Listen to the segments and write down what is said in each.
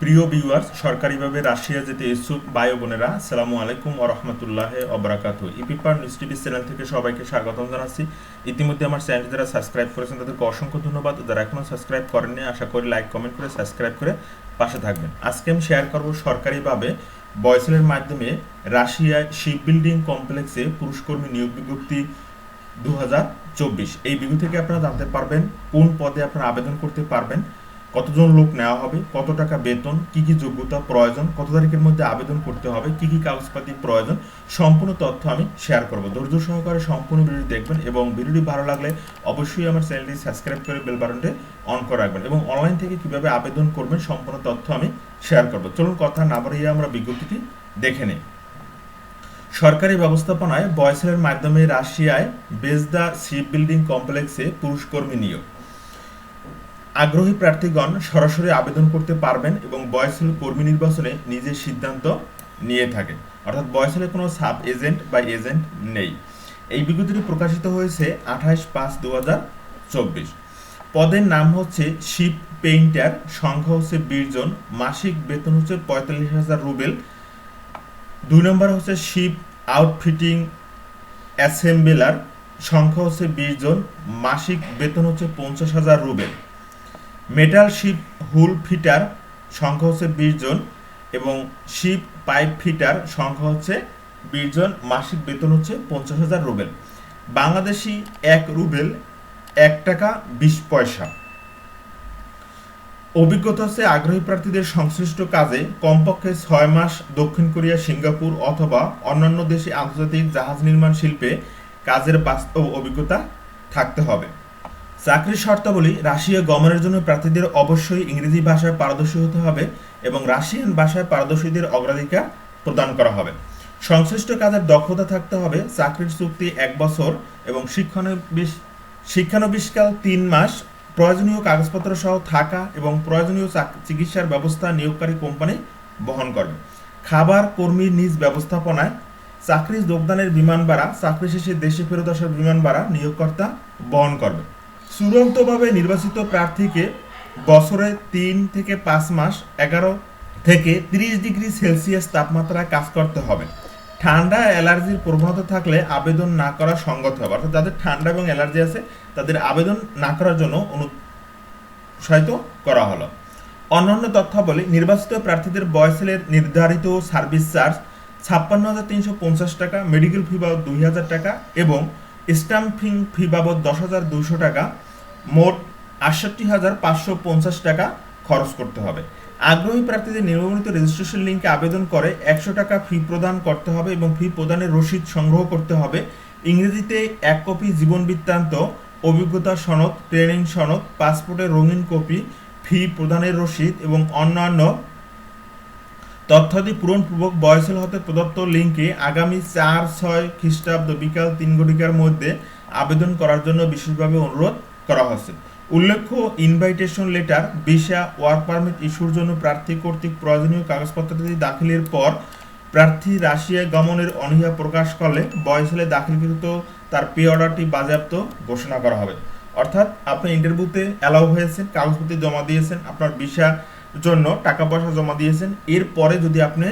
প্রিয় ভিউয়ার্স সরকারিভাবে রাশিয়া যেতে ইচ্ছুক ভাই বোনেরা সালামু আলাইকুম ও রহমতুল্লাহ অবরাকাত ইপিপার নিউজ টিভি চ্যানেল থেকে সবাইকে স্বাগতম জানাচ্ছি। ইতিমধ্যে আমার চ্যানেলটি যারা সাবস্ক্রাইব করেছেন, তাদেরকে অসংখ্য ধন্যবাদ। যারা এখনও সাবস্ক্রাইব করেননি, আশা করি লাইক কমেন্ট করে সাবস্ক্রাইব করে পাশে থাকবেন। আজকে আমি শেয়ার করব সরকারিভাবে বয়সেলের মাধ্যমে রাশিয়ায় শিপ বিল্ডিং কমপ্লেক্সে পুরুষকর্মী নিয়োগ বিজ্ঞপ্তি দু হাজার চব্বিশ। এই বিজ্ঞপ্তি থেকে আপনারা জানতে পারবেন কোন পদে আপনারা আবেদন করতে পারবেন। কতজন লোক নেওয়া হবে, কত টাকা বেতন, কি কি যোগ্যতা প্রয়োজন, কত তারিখের মধ্যে আবেদন করতে হবে, কি কি কাগজপাতি প্রয়োজন, সম্পূর্ণ তথ্য আমি শেয়ার করব। ধৈর্য সহকারে সম্পূর্ণ ভিডিও দেখবেন এবং ভিডিওটি ভালো লাগলে অবশ্যই আমার চ্যানেলটি সাবস্ক্রাইব করে বেল বাটনটি অন করে রাখবেন এবং অনলাইন থেকে কীভাবে আবেদন করবেন সম্পূর্ণ তথ্য আমি শেয়ার করব। চলুন কথা না বাড়িয়ে আমরা বিজ্ঞপ্তিটি দেখে নিই। সরকারি ব্যবস্থাপনায় বয়সের মাধ্যমে রাশিয়ায় বেজদা শিপ বিল্ডিং কমপ্লেক্সে পুরুষকর্মী নিয়োগ। আগ্রহী প্রার্থীগণ সরাসরি আবেদন করতে পারবেন এবং বয়সেল কর্মী নির্বাচনে নিজের সিদ্ধান্ত নিয়ে থাকেন। অর্থাৎ বয়সেলে কোনো সাব এজেন্ট বা এজেন্ট নেই। এই বিজ্ঞপ্তিটি প্রকাশিত হয়েছে আঠাশ পাঁচ দু হাজার চব্বিশ। পদের নাম হচ্ছে শিপ পেইন্টার, সংখ্যা হচ্ছে বিশ জন, মাসিক বেতন হচ্ছে পঁয়তাল্লিশ হাজার রুবেল। দুই নম্বর হচ্ছে শিপ আউটফিটিং অ্যাসেম্বলার, সংখ্যা হচ্ছে বিশ জন, মাসিক বেতন হচ্ছে পঞ্চাশ হাজার rouble. Metal ship hull fitter সংখ্যা হচ্ছে বিশ জন এবং শিপ পাইপ ফিটার সংখ্যা হচ্ছে বিশ জন, মাসিক বেতন হচ্ছে পঞ্চাশ হাজার রুবেল। বাংলাদেশি এক রুবেল এক টাকা বিশ পয়সা। অভিজ্ঞতা হচ্ছে আগ্রহী প্রার্থীদের সংশ্লিষ্ট কাজে কমপক্ষে ছয় মাস দক্ষিণ কোরিয়া, সিঙ্গাপুর অথবা অন্যান্য দেশে আন্তর্জাতিক জাহাজ নির্মাণ শিল্পে কাজের বাস্তব অভিজ্ঞতা থাকতে হবে। চাকরির শর্তাবলী রাশিয়া গমনের জন্য প্রার্থীদের অবশ্যই ইংরেজি ভাষায় পারদর্শী হতে হবে এবং রাশিয়ান ভাষায় পারদর্শীদের অগ্রাধিকার প্রদান করা হবে। সংশ্লিষ্ট কাজের দক্ষতা থাকতে হবে, চাকরির চুক্তি এক বছর এবং শিক্ষানবিশ শিক্ষানবিষ্কাল তিন মাস, প্রয়োজনীয় কাগজপত্র সহ থাকা এবং প্রয়োজনীয় চিকিৎসার ব্যবস্থা নিয়োগকারী কোম্পানি বহন করবে। খাবার কর্মীর নিজ ব্যবস্থাপনায় চাকরি যোগদানের বিমান ভাড়া, চাকরি শেষে দেশে ফেরত আসার বিমান ভাড়া নিয়োগকর্তা বহন করবে। চূড়ান্তভাবে নির্বাচিত প্রার্থীকে বছরে তিন থেকে পাঁচ মাস, এগারো থেকে তিরিশ ডিগ্রি সেলসিয়াস তাপমাত্রায় কাজ করতে হবে। ঠান্ডা অ্যালার্জির প্রবণতা থাকলে আবেদন না করা সঙ্গত হবে। অর্থাৎ যাদের ঠান্ডা এবং অ্যালার্জি আছে, তাদের আবেদন না করার জন্য অনুৎসাহিত করা হলো। অন্যান্য তথ্য তথ্যাবলী, নির্বাচিত প্রার্থীদের বয়সেলের নির্ধারিত সার্ভিস চার্জ ছাপ্পান্ন হাজার তিনশো পঞ্চাশ টাকা, মেডিকেল ফি বাবদ দুই হাজার টাকা এবং স্ট্যাম্পিং ফি বাবদ দশ হাজার দুশো টাকা মোট আটষট্টি হাজার পাঁচশো পঞ্চাশ টাকা খরচ করতে হবে। আগ্রহী প্রার্থীদের নির্বাচিত রেজিস্ট্রেশন লিঙ্কে আবেদন করে একশো টাকা ফি প্রদান করতে হবে এবং ফি প্রদানের রসিদ সংগ্রহ করতে হবে। ইংরেজিতে এক কপি জীবন বৃত্তান্ত, অভিজ্ঞতা সনদ ট্রেনিং সনদ পাসপোর্টের রঙিন কপি ফি প্রদানের রসিদ এবং অন্যান্য তথ্যাদি পূরণপূর্বক বয়সেল হতে প্রদত্ত লিঙ্কে আগামী চার, ছয় খ্রিস্টাব্দ বিকাল তিন ঘটিকার মধ্যে আবেদন করার জন্য বিশেষভাবে অনুরোধ। করা হয়েছে। উল্লেখ্য invitation letter visa work permit ইস্যুর জন্য প্রার্থী কর্তৃক প্রয়োজনীয় কাগজপত্রটি দাখিলের পর প্রার্থী রাশিয়ায় গমনের অনীহা প্রকাশ করলে বয়সেলে দাখিলকৃত তার পে অর্ডারটি বাজেয়াপ্ত ঘোষণা করা হবে। অর্থাৎ, আপনি ইন্টারভিউতে অ্যালাউ হয়েছেন, কাগজপত্র জমা দিয়েছেন, আপনার ভিসা জন্য টাকা পয়সা জমা দিয়েছেন। এরপরে যদি আপনি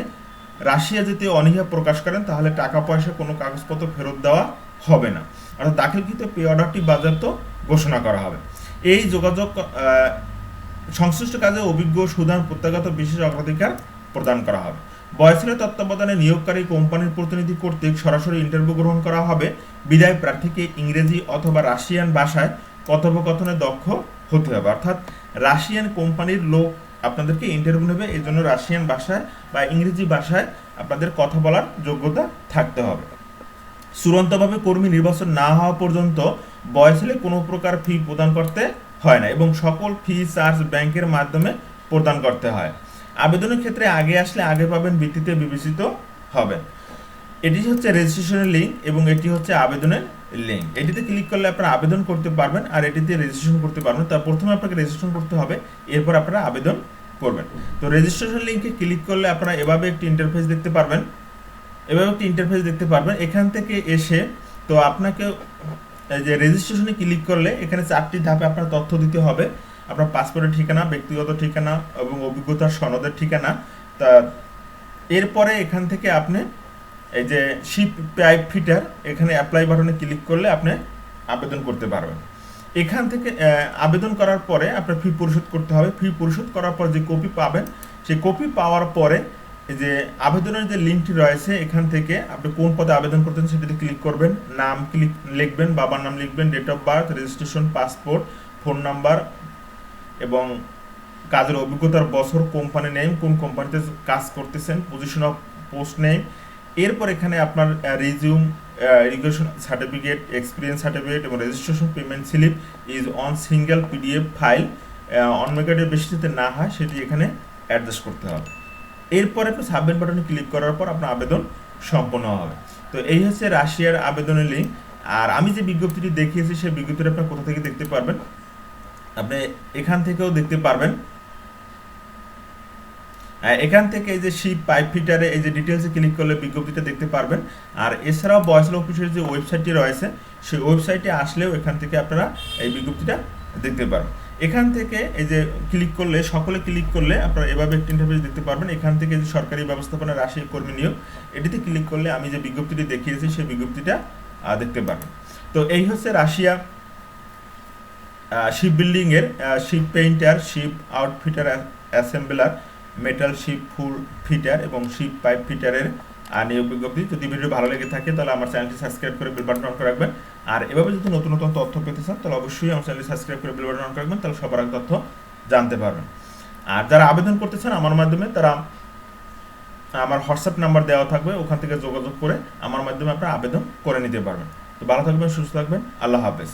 রাশিয়া যেতে অনীহা প্রকাশ করেন, তাহলে টাকা পয়সা কোনো কাগজপত্র ফেরত দেওয়া হবে না। অর্থাৎ দাখিলকৃত পে অর্ডারটি বাজেয়াপ্ত ঘোষণা করা হবে। এই যোগাযোগ সংশ্লিষ্ট কাজে অভিজ্ঞ সুদান প্রত্যাগত বিশেষ অগ্রাধিকার প্রদান করা হবে। বয়সের তত্ত্বাবধানে নিয়োগকারী কোম্পানির প্রতিনিধি কর্তৃক সরাসরি ইন্টারভিউ গ্রহণ করা হবে। বিদায় প্রার্থীকে ইংরেজি অথবা রাশিয়ান ভাষায় কথোপকথনে দক্ষ হতে হবে। অর্থাৎ রাশিয়ান কোম্পানির লোক আপনাদেরকে ইন্টারভিউ নেবে এই জন্য রাশিয়ান ভাষায় বা ইংরেজি ভাষায় আপনাদের কথা বলার যোগ্যতা থাকতে হবে। চূড়ান্তভাবে কর্মী নির্বাচন না হওয়া পর্যন্ত বয়স হলে কোনো প্রকার ফি প্রদান করতে হয় না এবং সকল ফি চার্জ ব্যাংকের মাধ্যমে প্রদান করতে হয়। আবেদনের ক্ষেত্রে আগে আসলে আগে পাবেন ভিত্তিতে বিবেচিত হবেন। এটি হচ্ছে রেজিস্ট্রেশনের লিঙ্ক এবং এটি হচ্ছে আবেদনের লিঙ্ক এটিতে ক্লিক করলে আপনারা আবেদন করতে পারবেন আর এটিতে রেজিস্ট্রেশন করতে পারবেন। তার প্রথমে আপনাকে রেজিস্ট্রেশন করতে হবে, এরপর আপনারা আবেদন করবেন। তো রেজিস্ট্রেশন লিঙ্কে ক্লিক করলে আপনারা এভাবে একটি ইন্টারফেস দেখতে পারবেন। এভাবে একটি ইন্টারফেস দেখতে পারবেন। এখান থেকে এসে তো আপনাকে যে রেজিস্ট্রেশনে ক্লিক করলে এখানে চারটি ধাপে আপনার তথ্য দিতে হবে। আপনার পাসপোর্টের ঠিকানা, ব্যক্তিগত ঠিকানা এবং অভিজ্ঞতার সনদের ঠিকানা। তা এরপরে এখান থেকে আপনি এই যে শিপ পাইপ ফিটার এখানে অ্যাপ্লাই বাটনে ক্লিক করলে আপনি আবেদন করতে পারবেন। এখান থেকে আবেদন করার পরে আপনার ফি পরিশোধ করতে হবে। ফি পরিশোধ করার পর যে কপি পাবেন, সেই কপি পাওয়ার পরে এই যে আবেদনের যে লিঙ্কটি রয়েছে, এখান থেকে আপনি কোন পদে আবেদন করতেন সেটাতে ক্লিক করবেন। নাম ক্লিক, লিখবেন, বাবার নাম লিখবেন date of birth registration passport phone number এবং কাজের অভিজ্ঞতার বছর কোম্পানি নেম কোন কোম্পানিতে কাজ করতেছেন পজিশন অফ পোস্ট নেম এরপর এখানে আপনার resume education certificate experience certificate এবং registration payment slip is on single PDF file on বেশি যাতে না হয়, সেটি এখানে অ্যাডজাস্ট করতে হবে। এরপর আপনি সাবমিট বাটনে ক্লিক করার পর আপনার আবেদন সম্পন্ন হবে। তো এই হচ্ছে রাশিয়ার আবেদনের লিঙ্ক আর আমি যে বিজ্ঞপ্তিটি দেখিয়েছি সেই বিজ্ঞপ্তিটা আপনার কোথা থেকে দেখতে পারবেন? আপনি এখান থেকেও দেখতে পারবেন। আহ, এখান থেকে এই যে শিপ পাইপ ফিটারে এই যে ডিটেলসে ক্লিক করলে বিজ্ঞপ্তিটা দেখতে পারবেন। আর এছাড়াও বয়সল অফিসের যে ওয়েবসাইটটি রয়েছে সেই ওয়েবসাইটে আসলেও এখান থেকে আপনারা এই বিজ্ঞপ্তিটা দেখতে পারবেন। এখান থেকে এই যে ক্লিক করলে, সকলে ক্লিক করলে আপনারা এভাবে একটি ইন্টারফেস দেখতে পারবেন। এখান থেকে যে সরকারি ব্যবস্থাপনা রাশিয়ার কর্মী নিয়োগ, এটিতে ক্লিক করলে আমি যে বিজ্ঞপ্তিটি দেখিয়েছি, সেই বিজ্ঞপ্তিটা দেখতে পারবেন তো এই হচ্ছে রাশিয়া শিপ বিল্ডিং এর ship painter ship outfitter assembler metal ship hull fitter এবং শিপ পাইপ ফিটারের নিয়োগ বিজ্ঞপ্তি যদি ভিডিও ভালো লেগে থাকে, তাহলে আমার চ্যানেলটি সাবস্ক্রাইব করে বেল বাটন অন করে রাখবেন। আর এভাবে যদি নতুন নতুন তথ্য পেতে চান, তাহলে অবশ্যই আমার চ্যানেলটি সাবস্ক্রাইব করে বেল বাটন অন করে রাখবেন, তাহলে সবার আগে তথ্য জানতে পারবেন। আর যারা আবেদন করতে চান আমার মাধ্যমে, তারা আমার হোয়াটসঅ্যাপ নাম্বার দেওয়া থাকবে, ওখান থেকে যোগাযোগ করে আমার মাধ্যমে আপনারা আবেদন করে নিতে পারবেন। তো ভালো থাকবেন, সুস্থ থাকবেন, আল্লাহ হাফেজ।